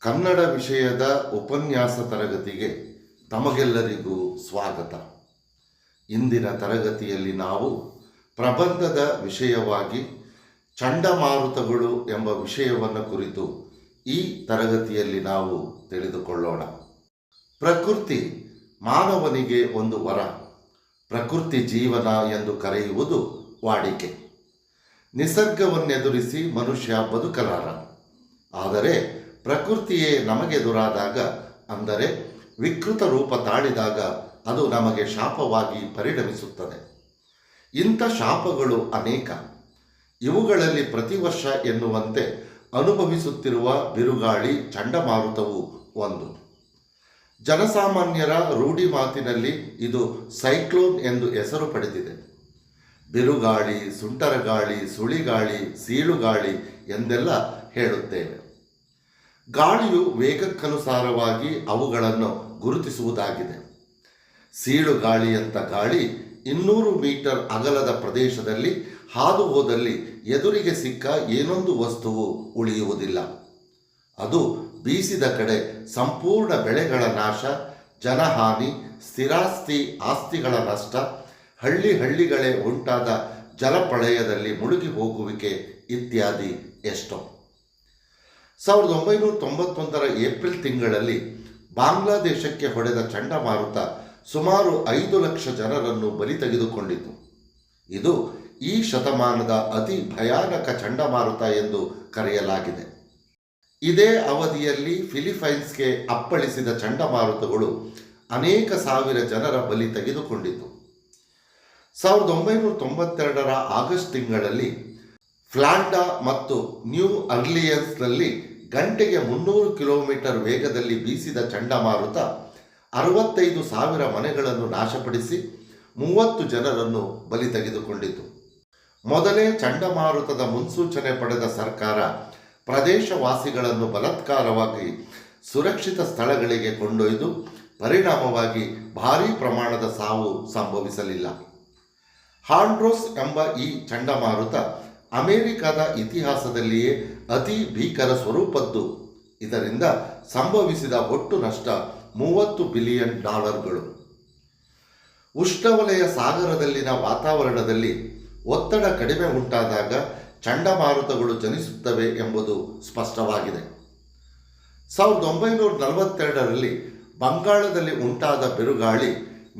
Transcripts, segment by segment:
ಕನ್ನಡ ವಿಷಯದ ಉಪನ್ಯಾಸ ತರಗತಿಗೆ ತಮಗೆಲ್ಲರಿಗೂ ಸ್ವಾಗತ. ಇಂದಿನ ತರಗತಿಯಲ್ಲಿ ನಾವು ಪ್ರಬಂಧದ ವಿಷಯವಾಗಿ ಚಂಡಮಾರುತಗಳು ಎಂಬ ವಿಷಯವನ್ನು ಕುರಿತು ಈ ತರಗತಿಯಲ್ಲಿ ನಾವು ತಿಳಿದುಕೊಳ್ಳೋಣ. ಪ್ರಕೃತಿ ಮಾನವನಿಗೆ ಒಂದು ವರ, ಪ್ರಕೃತಿ ಜೀವನ ಎಂದು ಕರೆಯುವುದು ವಾಡಿಕೆ. ನಿಸರ್ಗವನ್ನೆದುರಿಸಿ ಮನುಷ್ಯ ಬದುಕಲಾರ ಆದರೆ ಪ್ರಕೃತಿಯೇ ನಮಗೆ ದುರಾದಾಗ ಅಂದರೆ ವಿಕೃತ ರೂಪ ತಾಳಿದಾಗ ಅದು ನಮಗೆ ಶಾಪವಾಗಿ ಪರಿಣಮಿಸುತ್ತದೆ. ಇಂಥ ಶಾಪಗಳು ಅನೇಕ. ಇವುಗಳಲ್ಲಿ ಪ್ರತಿ ವರ್ಷ ಎನ್ನುವಂತೆ ಅನುಭವಿಸುತ್ತಿರುವ ಬಿರುಗಾಳಿ ಚಂಡಮಾರುತವು ಒಂದು. ಜನಸಾಮಾನ್ಯರ ರೂಢಿ ಮಾತಿನಲ್ಲಿ ಇದು ಸೈಕ್ಲೋನ್ ಎಂದು ಹೆಸರು ಪಡೆದಿದೆ. ಬಿರುಗಾಳಿ, ಸುಂಟರಗಾಳಿ, ಸುಳಿಗಾಳಿ, ಸೀಳುಗಾಳಿ ಎಂದೆಲ್ಲ ಹೇಳುತ್ತೇವೆ. ಗಾಳಿಯು ವೇಗಕ್ಕನುಸಾರವಾಗಿ ಅವುಗಳನ್ನು ಗುರುತಿಸುವುದಾಗಿದೆ. ಸೀಳು ಗಾಳಿಯಂಥ ಗಾಳಿ ಇನ್ನೂರು ಮೀಟರ್ ಅಗಲದ ಪ್ರದೇಶದಲ್ಲಿ ಹಾದು ಹೋದಲ್ಲಿ ಎದುರಿಗೆ ಸಿಕ್ಕ ಏನೊಂದು ವಸ್ತುವು ಉಳಿಯುವುದಿಲ್ಲ. ಅದು ಬೀಸಿದ ಕಡೆ ಸಂಪೂರ್ಣ ಬೆಳೆಗಳ ನಾಶ, ಜನಹಾನಿ, ಸ್ಥಿರಾಸ್ತಿ, ಆಸ್ತಿಗಳ ನಷ್ಟ, ಹಳ್ಳಿ ಹಳ್ಳಿಗಳೇ ಉಂಟಾದ ಜಲಪ್ರಳಯದಲ್ಲಿ ಮುಳುಗಿ ಹೋಗುವಿಕೆ ಇತ್ಯಾದಿ ಎಷ್ಟೋ. ಸಾವಿರದ ಒಂಬೈನೂರ ತೊಂಬತ್ತೊಂದರ ಏಪ್ರಿಲ್ ತಿಂಗಳಲ್ಲಿ ಬಾಂಗ್ಲಾದೇಶಕ್ಕೆ ಹೊಡೆದ ಚಂಡಮಾರುತ ಸುಮಾರು ಐದು ಲಕ್ಷ ಜನರನ್ನು ಬಲಿ ತೆಗೆದುಕೊಂಡಿತು ಇದು ಈ ಶತಮಾನದ ಅತಿ ಭಯಾನಕ ಚಂಡಮಾರುತ ಎಂದು ಕರೆಯಲಾಗಿದೆ. ಇದೇ ಅವಧಿಯಲ್ಲಿ ಫಿಲಿಪೈನ್ಸ್ಗೆ ಅಪ್ಪಳಿಸಿದ ಚಂಡಮಾರುತಗಳು ಅನೇಕ ಸಾವಿರ ಜನರ ಬಲಿ ತೆಗೆದುಕೊಂಡಿತು. ಸಾವಿರದ ಒಂಬೈನೂರ ತೊಂಬತ್ತೆರಡರ ಆಗಸ್ಟ್ ತಿಂಗಳಲ್ಲಿ ಫ್ಲಾಂಡಾ ಮತ್ತು ನ್ಯೂ ಅರ್ಲಿಯನ್ಸ್ನಲ್ಲಿ ಗಂಟೆಗೆ ಮುನ್ನೂರು ಕಿಲೋಮೀಟರ್ ವೇಗದಲ್ಲಿ ಬೀಸಿದ ಚಂಡಮಾರುತ ಅರವತ್ತೈದು ಸಾವಿರ ಮನೆಗಳನ್ನು ನಾಶಪಡಿಸಿ ಮೂವತ್ತು ಜನರನ್ನು ಬಲಿ ತೆಗೆದುಕೊಂಡಿತು. ಮೊದಲೇ ಚಂಡಮಾರುತದ ಮುನ್ಸೂಚನೆ ಪಡೆದ ಸರ್ಕಾರ ಪ್ರದೇಶವಾಸಿಗಳನ್ನು ಬಲತ್ಕಾರವಾಗಿ ಸುರಕ್ಷಿತ ಸ್ಥಳಗಳಿಗೆ ಕೊಂಡೊಯ್ದು ಪರಿಣಾಮವಾಗಿ ಭಾರೀ ಪ್ರಮಾಣದ ಸಾವು ಸಂಭವಿಸಲಿಲ್ಲ. ಹಾಂಡ್ರೋಸ್ ಎಂಬ ಈ ಚಂಡಮಾರುತ ಅಮೆರಿಕದ ಇತಿಹಾಸದಲ್ಲಿಯೇ ಅತಿ ಭೀಕರ ಸ್ವರೂಪದ್ದು. ಇದರಿಂದ ಸಂಭವಿಸಿದ ಒಟ್ಟು ನಷ್ಟ ಮೂವತ್ತು ಬಿಲಿಯನ್ ಡಾಲರ್ಗಳು. ಉಷ್ಣವಲಯ ಸಾಗರದಲ್ಲಿನ ವಾತಾವರಣದಲ್ಲಿ ಒತ್ತಡ ಕಡಿಮೆ ಉಂಟಾದಾಗ ಚಂಡಮಾರುತಗಳು ಜನಿಸುತ್ತವೆ ಎಂಬುದು ಸ್ಪಷ್ಟವಾಗಿದೆ. ಸಾವಿರದ ಒಂಬೈನೂರ ನಲವತ್ತೆರಡರಲ್ಲಿ ಬಂಗಾಳದಲ್ಲಿ ಉಂಟಾದ ಬಿರುಗಾಳಿ,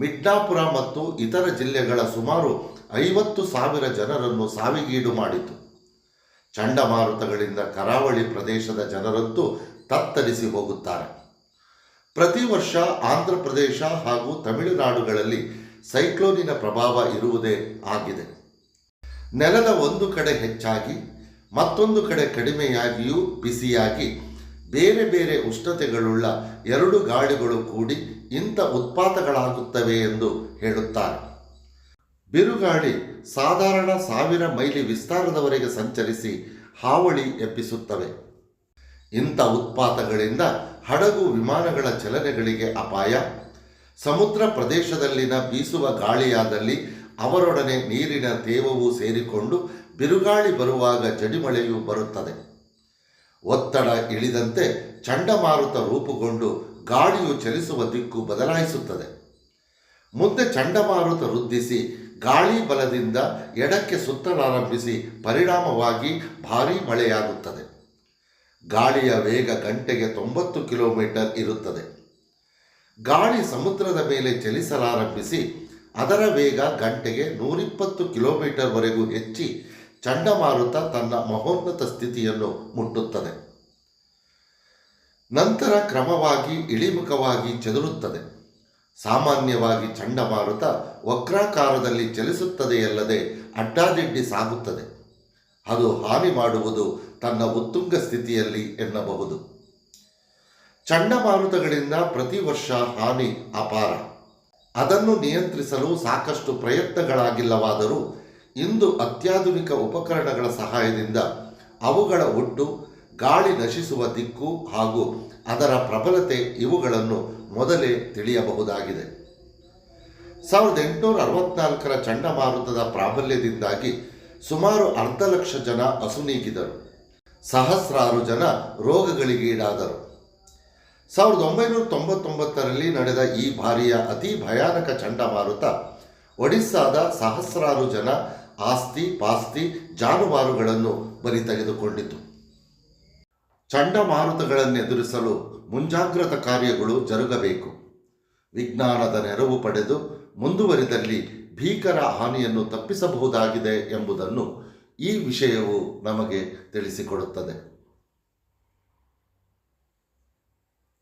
ಮಿಡ್ನಾಪುರ ಮತ್ತು ಇತರ ಜಿಲ್ಲೆಗಳ ಸುಮಾರು ಐವತ್ತು ಸಾವಿರ ಜನರನ್ನು ಸಾವಿಗೀಡು ಮಾಡಿತು. ಚಂಡಮಾರುತಗಳಿಂದ ಕರಾವಳಿ ಪ್ರದೇಶದ ಜನರಂತೂ ತತ್ತರಿಸಿ ಹೋಗುತ್ತಾರೆ. ಪ್ರತಿ ವರ್ಷ ಆಂಧ್ರ ಪ್ರದೇಶ ಹಾಗೂ ತಮಿಳುನಾಡುಗಳಲ್ಲಿ ಸೈಕ್ಲೋನಿನ ಪ್ರಭಾವ ಇರುವುದೇ ಆಗಿದೆ. ನೆಲದ ಒಂದು ಕಡೆ ಹೆಚ್ಚಾಗಿ, ಮತ್ತೊಂದು ಕಡೆ ಕಡಿಮೆಯಾಗಿಯೂ ಬಿಸಿಯಾಗಿ, ಬೇರೆ ಬೇರೆ ಉಷ್ಣತೆಗಳುಳ್ಳ ಎರಡು ಗಾಳಿಗಳು ಕೂಡಿ ಇಂಥ ಉತ್ಪಾತಗಳಾಗುತ್ತವೆ ಎಂದು ಹೇಳುತ್ತಾರೆ. ಬಿರುಗಾಳಿ ಸಾಧಾರಣ ಸಾವಿರ ಮೈಲಿ ವಿಸ್ತಾರದವರೆಗೆ ಸಂಚರಿಸಿ ಹಾವಳಿ ಎಬ್ಬಿಸುತ್ತವೆ. ಇಂಥ ಉತ್ಪಾತಗಳಿಂದ ಹಡಗು ವಿಮಾನಗಳ ಚಲನೆಗಳಿಗೆ ಅಪಾಯ. ಸಮುದ್ರ ಪ್ರದೇಶದಲ್ಲಿನ ಬೀಸುವ ಗಾಳಿಯಾದಲ್ಲಿ ಅವರೊಡನೆ ನೀರಿನ ತೇವವು ಸೇರಿಕೊಂಡು ಬಿರುಗಾಳಿ ಬರುವಾಗ ಜಡಿಮಳೆಯು ಬರುತ್ತದೆ. ಒತ್ತಡ ಇಳಿದಂತೆ ಚಂಡಮಾರುತ ರೂಪುಗೊಂಡು ಗಾಳಿಯು ಚಲಿಸುವ ದಿಕ್ಕು ಬದಲಾಯಿಸುತ್ತದೆ. ಮುಂದೆ ಚಂಡಮಾರುತ ವೃದ್ಧಿಸಿ ಗಾಳಿ ಬಲದಿಂದ ಎಡಕ್ಕೆ ಸುತ್ತಲಾರಂಭಿಸಿ ಪರಿಣಾಮವಾಗಿ ಭಾರೀ ಮಳೆಯಾಗುತ್ತದೆ. ಗಾಳಿಯ ವೇಗ ಗಂಟೆಗೆ ತೊಂಬತ್ತು ಕಿಲೋಮೀಟರ್ ಇರುತ್ತದೆ. ಗಾಳಿ ಸಮುದ್ರದ ಮೇಲೆ ಚಲಿಸಲಾರಂಭಿಸಿ ಅದರ ವೇಗ ಗಂಟೆಗೆ ನೂರಿಪ್ಪತ್ತು ಕಿಲೋಮೀಟರ್ವರೆಗೂ ಹೆಚ್ಚಿ ಚಂಡಮಾರುತ ತನ್ನ ಮಹೋನ್ನತ ಸ್ಥಿತಿಯನ್ನು ಮುಟ್ಟುತ್ತದೆ. ನಂತರ ಕ್ರಮವಾಗಿ ಇಳಿಮುಖವಾಗಿ ಚದುರುತ್ತದೆ. ಸಾಮಾನ್ಯವಾಗಿ ಚಂಡಮಾರುತ ವಕ್ರಾಕಾರದಲ್ಲಿ ಚಲಿಸುತ್ತದೆಯಲ್ಲದೆ ಅಡ್ಡಾದಿಡ್ಡಿ ಸಾಗುತ್ತದೆ. ಅದು ಹಾನಿ ಮಾಡುವುದು ತನ್ನ ಉತ್ತುಂಗ ಸ್ಥಿತಿಯಲ್ಲಿ ಎನ್ನಬಹುದು. ಚಂಡಮಾರುತಗಳಿಂದ ಪ್ರತಿ ವರ್ಷ ಹಾನಿ ಅಪಾರ. ಅದನ್ನು ನಿಯಂತ್ರಿಸಲು ಸಾಕಷ್ಟು ಪ್ರಯತ್ನಗಳಾಗಿಲ್ಲವಾದರೂ ಇಂದು ಅತ್ಯಾಧುನಿಕ ಉಪಕರಣಗಳ ಸಹಾಯದಿಂದ ಅವುಗಳ ಒಟ್ಟು ಗಾಳಿ ನಶಿಸುವ ದಿಕ್ಕು ಹಾಗೂ ಅದರ ಪ್ರಬಲತೆ ಇವುಗಳನ್ನು ಮೊದಲೇ ತಿಳಿಯಬಹುದಾಗಿದೆ. ಸಾವಿರದ ಎಂಟುನೂರ ಅರವತ್ನಾಲ್ಕರ ಚಂಡಮಾರುತದ ಪ್ರಾಬಲ್ಯದಿಂದಾಗಿ ಸುಮಾರು ಅರ್ಧ ಲಕ್ಷ ಜನ ಅಸುನೀಗಿದರು. ಸಹಸ್ರಾರು ಜನ ರೋಗಗಳಿಗೀಡಾದರು ಸಾವಿರದ ಒಂಬೈನೂರ ತೊಂಬತ್ತೊಂಬತ್ತರಲ್ಲಿ ನಡೆದ ಈ ಬಾರಿಯ ಅತಿ ಭಯಾನಕ ಚಂಡಮಾರುತ ಒಡಿಸ್ಸಾದ ಸಹಸ್ರಾರು ಜನ ಆಸ್ತಿ, ಪಾಸ್ತಿ, ಜಾನುವಾರುಗಳನ್ನು ಬಲಿ ತೆಗೆದುಕೊಂಡಿತು. ಚಂಡಮಾರುತಗಳನ್ನೆದುರಿಸಲು ಮುಂಜಾಗ್ರತಾ ಕಾರ್ಯಗಳು ಜರುಗಬೇಕು. ವಿಜ್ಞಾನದ ನೆರವು ಪಡೆದು ಮುಂದುವರಿದಲ್ಲಿ ಭೀಕರ ಹಾನಿಯನ್ನು ತಪ್ಪಿಸಬಹುದಾಗಿದೆ ಎಂಬುದನ್ನು ಈ ವಿಷಯವು ನಮಗೆ ತಿಳಿಸಿಕೊಡುತ್ತದೆ.